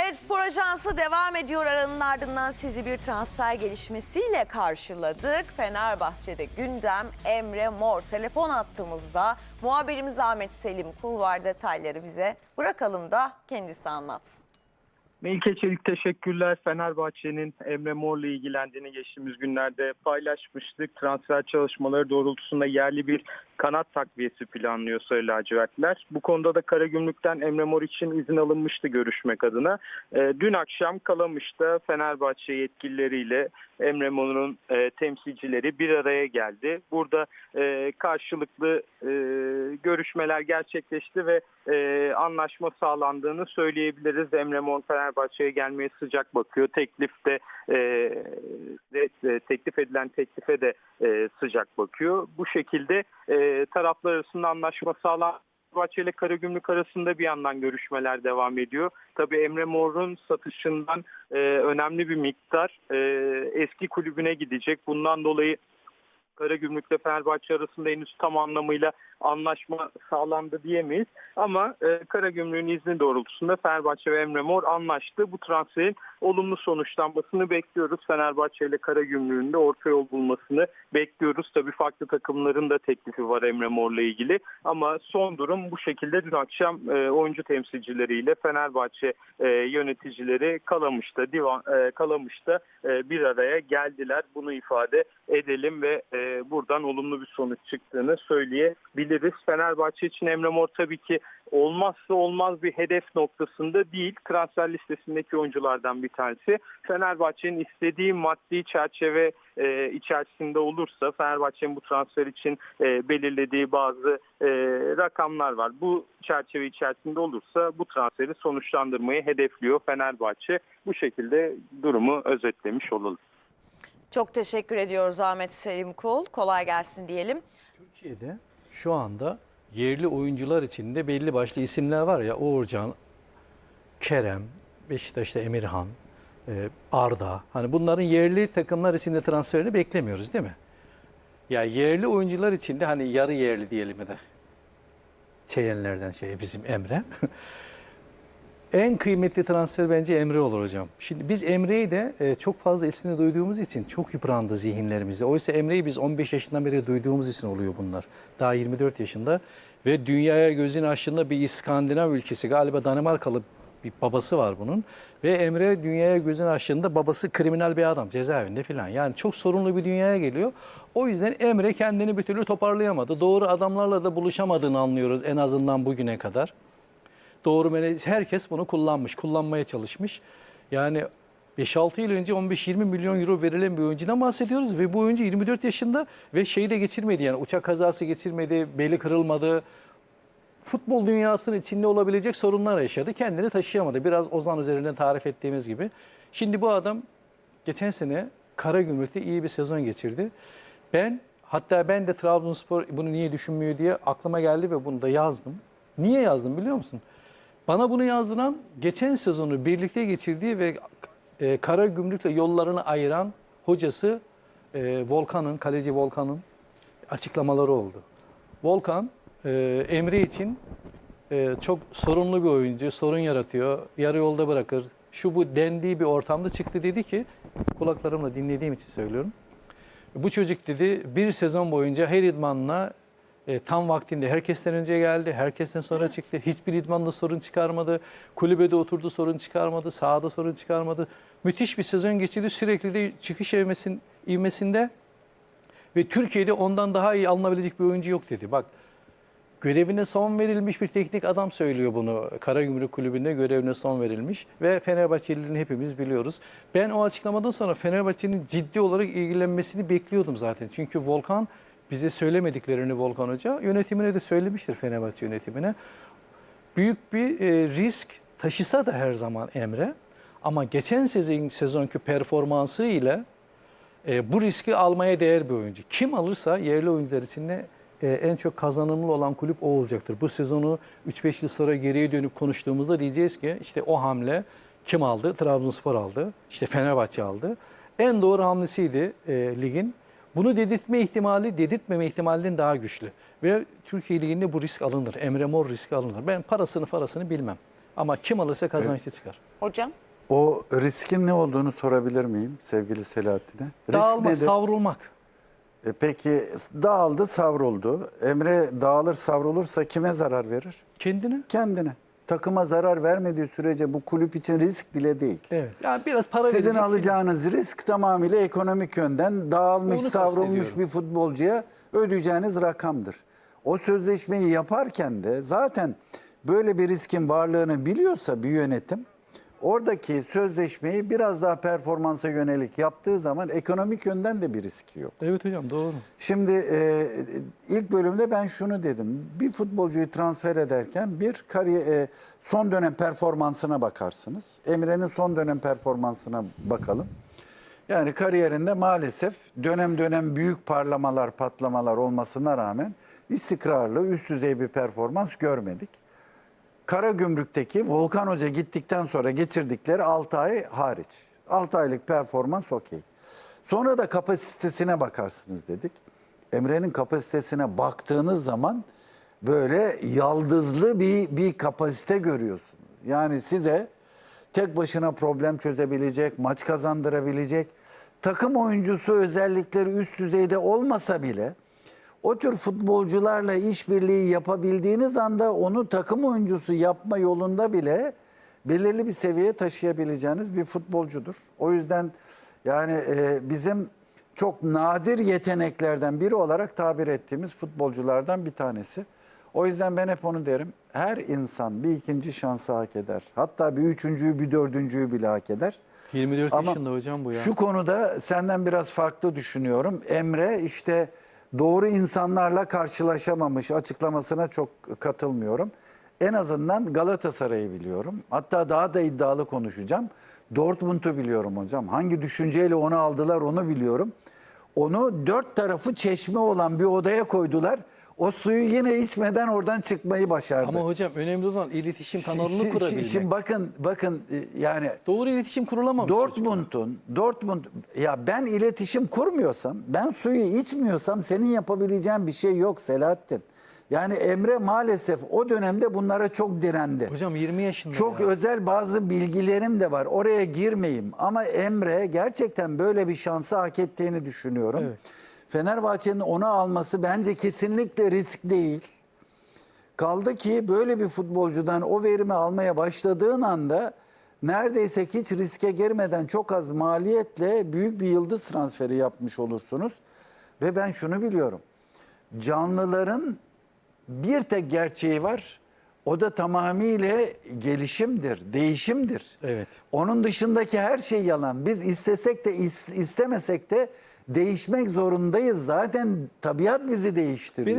Evet Spor Ajansı devam ediyor. Aranın ardından sizi bir transfer gelişmesiyle karşıladık. Fenerbahçe'de gündem Emre Mor. Telefon attığımızda muhabirimiz Ahmet Selim Kul var detayları bize. Bırakalım da kendisi anlatsın. Melike Çelik teşekkürler. Fenerbahçe'nin Emre Mor'la ilgilendiğini geçtiğimiz günlerde paylaşmıştık. Transfer çalışmaları doğrultusunda yerli bir kanat takviyesi planlıyor Sarı lacivertler. Bu konuda da Karagümrük'ten Emre Mor için izin alınmıştı görüşmek adına. E, dün akşam Kalamış'ta Fenerbahçe yetkilileriyle Emre Mor'un e, temsilcileri bir araya geldi. Burada e, karşılıklı e, görüşmeler gerçekleşti ve anlaşma sağlandığını söyleyebiliriz. Emre Mor Fenerbahçe'ye gelmeye sıcak bakıyor. Teklifte e, de, e, teklif edilen teklife de e, sıcak bakıyor. Bu şekilde e, taraflar arasında anlaşma sağlandı. Fenerbahçe ile Karagümrük arasında bir yandan görüşmeler devam ediyor. Tabii Emre Mor'un satışından e, önemli bir miktar e, eski kulübüne gidecek. Bundan dolayı Karagümrük ile Fenerbahçe arasında henüz tam anlamıyla anlaşma sağlandı diyemeyiz. Ama e, Karagümrük'ün izni doğrultusunda Fenerbahçe ve Emre Mor anlaştı. Bu transferin olumlu sonuçlanmasını bekliyoruz. Fenerbahçe ile Karagümrük'ün de orta yol bulmasını bekliyoruz. Tabii farklı takımların da teklifi var Emre Mor'la ilgili. Ama son durum bu şekilde dün akşam e, oyuncu temsilcileriyle Fenerbahçe e, yöneticileri Kalamış'ta, divan, e, Kalamış'ta e, bir araya geldiler. Bunu ifade edelim ve e, buradan olumlu bir sonuç çıktığını söyleyebiliriz. Fenerbahçe için Emre Mor tabii ki olmazsa olmaz bir hedef noktasında değil. Transfer listesindeki oyunculardan bir tanesi. Fenerbahçe'nin istediği maddi çerçeve e, içerisinde olursa Fenerbahçe'nin bu transfer için e, belirlediği bazı e, rakamlar var. Bu çerçeve içerisinde olursa bu transferi sonuçlandırmayı hedefliyor Fenerbahçe. Bu şekilde durumu özetlemiş olalım. Çok teşekkür ediyoruz Ahmet Selim Kul. Kolay gelsin diyelim. Türkiye'de şu anda yerli oyuncular içinde belli başlı isimler var ya Uğurcan, Kerem, Beşiktaş'ta Emirhan, e, Arda. Hani bunların yerli takımlar içinde transferini beklemiyoruz değil mi? Ya yerli oyuncular içinde hani yarı yerli diyelim da Çeyenlerden şey bizim Emre. En kıymetli transfer bence Emre olur hocam. Şimdi biz Emre'yi de e, çok fazla ismini duyduğumuz için çok yıprandı zihinlerimizde. Oysa Emre'yi biz 15 yaşından beri duyduğumuz için oluyor bunlar. Daha 24 yaşında ve dünyaya gözünü açtığında bir İskandinav ülkesi galiba Danimarkalı bir babası var bunun. Ve Emre dünyaya gözünü açtığında babası kriminal bir adam cezaevinde falan. Yani çok sorunlu bir dünyaya geliyor. O yüzden Emre kendini bir türlü toparlayamadı. Doğru adamlarla da buluşamadığını anlıyoruz en azından bugüne kadar doğru mene- herkes bunu kullanmış, kullanmaya çalışmış. Yani 5-6 yıl önce 15-20 milyon euro verilen bir oyuncudan bahsediyoruz ve bu oyuncu 24 yaşında ve şeyi de geçirmedi yani uçak kazası geçirmedi, beli kırılmadı. Futbol dünyasının içinde olabilecek sorunlar yaşadı. Kendini taşıyamadı. Biraz Ozan üzerinden tarif ettiğimiz gibi. Şimdi bu adam geçen sene Karagümrük'te iyi bir sezon geçirdi. Ben hatta ben de Trabzonspor bunu niye düşünmüyor diye aklıma geldi ve bunu da yazdım. Niye yazdım biliyor musun? Bana bunu yazdıran geçen sezonu birlikte geçirdiği ve e, Karagümrük'le yollarını ayıran hocası e, Volkan'ın, kaleci Volkan'ın açıklamaları oldu. Volkan e, Emre için e, çok sorunlu bir oyuncu, sorun yaratıyor, yarı yolda bırakır. Şu bu dendiği bir ortamda çıktı dedi ki, kulaklarımla dinlediğim için söylüyorum. Bu çocuk dedi bir sezon boyunca her idmanla e, tam vaktinde herkesten önce geldi, herkesten sonra çıktı. Hiçbir idmanda sorun çıkarmadı. Kulübede oturdu sorun çıkarmadı, sahada sorun çıkarmadı. Müthiş bir sezon geçirdi. Sürekli de çıkış evmesin, ivmesinde ve Türkiye'de ondan daha iyi alınabilecek bir oyuncu yok dedi. Bak görevine son verilmiş bir teknik adam söylüyor bunu. Karagümrük Kulübü'nde görevine son verilmiş ve Fenerbahçelilerin hepimiz biliyoruz. Ben o açıklamadan sonra Fenerbahçe'nin ciddi olarak ilgilenmesini bekliyordum zaten. Çünkü Volkan bize söylemediklerini Volkan Hoca yönetimine de söylemiştir Fenerbahçe yönetimine. Büyük bir e, risk taşısa da her zaman Emre ama geçen sezon sezonki performansı ile e, bu riski almaya değer bir oyuncu. Kim alırsa yerli oyuncular içinde e, en çok kazanımlı olan kulüp o olacaktır. Bu sezonu 3-5 yıl sonra geriye dönüp konuştuğumuzda diyeceğiz ki işte o hamle kim aldı? Trabzonspor aldı. İşte Fenerbahçe aldı. En doğru hamlesiydi e, ligin. Bunu dedirtme ihtimali, dedirtmeme ihtimalinden daha güçlü. Ve Türkiye Ligi'nde bu risk alınır. Emre Mor riski alınır. Ben parasını parasını bilmem. Ama kim alırsa kazançlı çıkar. hocam? O riskin ne olduğunu sorabilir miyim sevgili Selahattin'e? Risk Dağılmak, nedir? savrulmak. E peki dağıldı, savruldu. Emre dağılır, savrulursa kime zarar verir? Kendine. Kendine. Takıma zarar vermediği sürece bu kulüp için risk bile değil. Evet. Yani biraz para Sizin verecek. alacağınız risk tamamıyla ekonomik yönden dağılmış, Onu savrulmuş bir futbolcuya ödeyeceğiniz rakamdır. O sözleşmeyi yaparken de zaten böyle bir riskin varlığını biliyorsa bir yönetim oradaki sözleşmeyi biraz daha performansa yönelik yaptığı zaman ekonomik yönden de bir riski yok. Evet hocam doğru. Şimdi e, ilk bölümde ben şunu dedim. Bir futbolcuyu transfer ederken bir kariyer, e, son dönem performansına bakarsınız. Emre'nin son dönem performansına bakalım. Yani kariyerinde maalesef dönem dönem büyük parlamalar, patlamalar olmasına rağmen istikrarlı, üst düzey bir performans görmedik. Karagümrük'teki Volkan Hoca gittikten sonra geçirdikleri 6 ay hariç. 6 aylık performans okey. Sonra da kapasitesine bakarsınız dedik. Emre'nin kapasitesine baktığınız zaman böyle yaldızlı bir, bir kapasite görüyorsunuz. Yani size tek başına problem çözebilecek, maç kazandırabilecek, takım oyuncusu özellikleri üst düzeyde olmasa bile o tür futbolcularla işbirliği yapabildiğiniz anda onu takım oyuncusu yapma yolunda bile belirli bir seviyeye taşıyabileceğiniz bir futbolcudur. O yüzden yani e, bizim çok nadir yeteneklerden biri olarak tabir ettiğimiz futbolculardan bir tanesi. O yüzden ben hep onu derim. Her insan bir ikinci şansı hak eder. Hatta bir üçüncüyü, bir dördüncüyü bile hak eder. 24 Ama yaşında hocam bu ya. Şu konuda senden biraz farklı düşünüyorum. Emre işte doğru insanlarla karşılaşamamış açıklamasına çok katılmıyorum. En azından Galatasaray'ı biliyorum. Hatta daha da iddialı konuşacağım. Dortmund'u biliyorum hocam. Hangi düşünceyle onu aldılar onu biliyorum. Onu dört tarafı çeşme olan bir odaya koydular. O suyu yine içmeden oradan çıkmayı başardı. Ama hocam önemli olan iletişim Şi- kanalını şi- kurabilmek. Şimdi bakın bakın e, yani Doğru iletişim kurulamamış. Dortmund'un Dortmund ya ben iletişim kurmuyorsam, ben suyu içmiyorsam senin yapabileceğin bir şey yok Selahattin. Yani Emre maalesef o dönemde bunlara çok direndi. Hocam 20 yaşında Çok ya. özel bazı bilgilerim de var. Oraya girmeyeyim. Ama Emre gerçekten böyle bir şansı hak ettiğini düşünüyorum. Evet. Fenerbahçe'nin onu alması bence kesinlikle risk değil. Kaldı ki böyle bir futbolcudan o verimi almaya başladığın anda neredeyse hiç riske girmeden çok az maliyetle büyük bir yıldız transferi yapmış olursunuz. Ve ben şunu biliyorum. Canlıların bir tek gerçeği var. O da tamamıyla gelişimdir, değişimdir. Evet. Onun dışındaki her şey yalan. Biz istesek de is- istemesek de değişmek zorundayız. Zaten tabiat bizi değiştiriyor. Benim